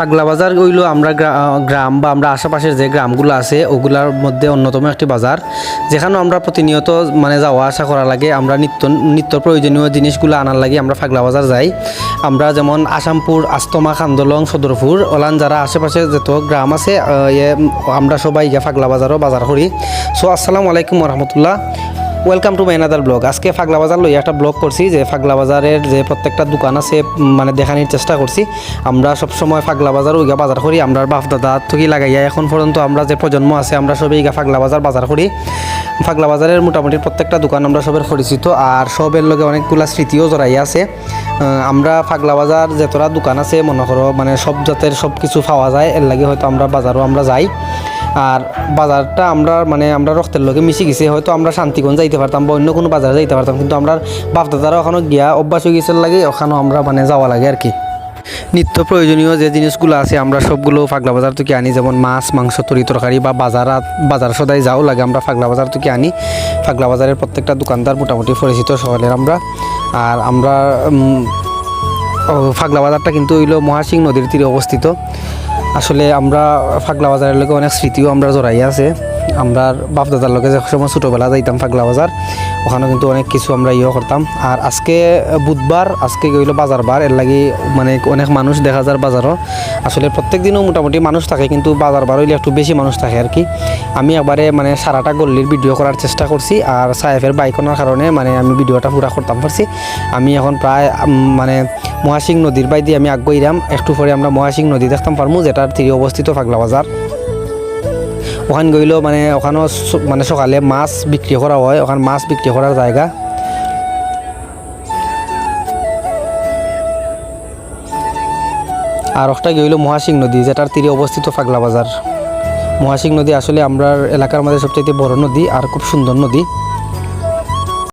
ফাগলা বাজার হইল আমরা গ্রাম বা আমরা আশেপাশের যে গ্রামগুলো আছে ওগুলার মধ্যে অন্যতম একটি বাজার। যেখানে আমরা প্রতিনিয়ত মানে যাওয়া আসা করা লাগে আমরা নিত্য নিত্য প্রয়োজনীয় জিনিসগুলো আনার লাগে আমরা ফাগলা বাজার যাই। আমরা যেমন আসামপুর আস্তমা খান্দলং সদরপুর ওলান যারা আশেপাশে যত গ্রাম আছে ইয়ে, আমরা সবাই গিয়ে ফাগলা বাজারও বাজার করি। সো আসসালামু আলাইকুম রহমতুল্লাহ। ওয়েলকাম টু মাইনাদার ব্লগ আজকে ফাগলা বাজার লই একটা ব্লগ করছি যে ফাগলা বাজারের যে প্রত্যেকটা দোকান আছে মানে দেখানোর চেষ্টা করছি। আমরা সব সময় ফাগলা বাজার ওইগা বাজার করি, আমরা বাপ দাদা থেকে লাগাইয়া এখন পর্যন্ত আমরা যে প্রজন্ম আছে, আমরা সবাই ইগা ফাগলা বাজার বাজার করি। ফাগলা বাজারের মোটামুটি প্রত্যেকটা দোকান আমরা সবের পরিচিত আর সবের লগে অনেকগুলা স্মৃতিও জড়াই আছে। আমরা ফাগলা বাজার যতটা দোকান আছে, মনে করো মানে সব জাতের সব কিছু পাওয়া যায়, এর লাগে হয়তো আমরা বাজারও আমরা যাই। আর বাজারটা আমরা মানে আমরা রক্তের লোকে মিশে গেছি, হয়তো আমরা শান্তিগঞ্জ যাইতে পারতাম বা অন্য কোনো বাজারে যাইতে পারতাম, কিন্তু আমরা বাপদাদারা ওখানে গিয়া অভ্যাস হয়ে গেছে লাগে, ওখানেও আমরা মানে যাওয়া লাগে আর কি। নিত্য প্রয়োজনীয় যে জিনিসগুলো আছে, আমরা সবগুলো ফাগলা বাজার থেকে আনি, যেমন মাছ, মাংস, তরি তরকারি বা বাজারাত বাজার সদাই যাও লাগে, আমরা ফাগলা বাজার থেকে আনি। ফাগলা বাজারের প্রত্যেকটা দোকানদার মোটামুটি পরিচিত সকলের আমরা। আর আমরা ফাগলা বাজারটা কিন্তু হইল মহাসিং নদীর তীরে অবস্থিত। আসলে আমরা ফাগলা বাজারের লোকে অনেক স্মৃতিও আমরা জড়াই আছে। আমরা বাপ দাদার লোকে যে সময় ছোটোবেলা যাইতাম ফাগলা বাজার ওখানে কিন্তু অনেক কিছু আমরা ইয়ে করতাম। আর আজকে বুধবার, আজকে গইলো বাজার বার, এর লাগি মানে অনেক মানুষ দেখা যায় বাজারও। আসলে প্রত্যেক দিনও মোটামুটি মানুষ থাকে, কিন্তু বাজার বার হইলে একটু বেশি মানুষ থাকে আর কি। আমি একবারে মানে সারাটা গল্লির ভিডিও করার চেষ্টা করছি, আর সাহেবের বাইকনার কারণে মানে আমি ভিডিওটা পুরা করতাম পারছি। আমি এখন প্রায় মানে মহাসিং নদীর বাই দিয়ে আমি আগ্রইরাম একটু পরে আমরা মহাসিং নদী দেখতাম পারমু যেটার তীরে অবস্থিত ফাগলা বাজার ওখান গইলেও মানে ওখানেও মানে সকালে মাছ বিক্রি করা হয়, ওখানে মাছ বিক্রি করার জায়গা। আর একটা গইল মহাসিং নদী যেটার তীরে অবস্থিত ফাগলা বাজার মহাসিং নদী আসলে আমরা এলাকার মধ্যে সবচেয়ে বড় নদী আর খুব সুন্দর নদী।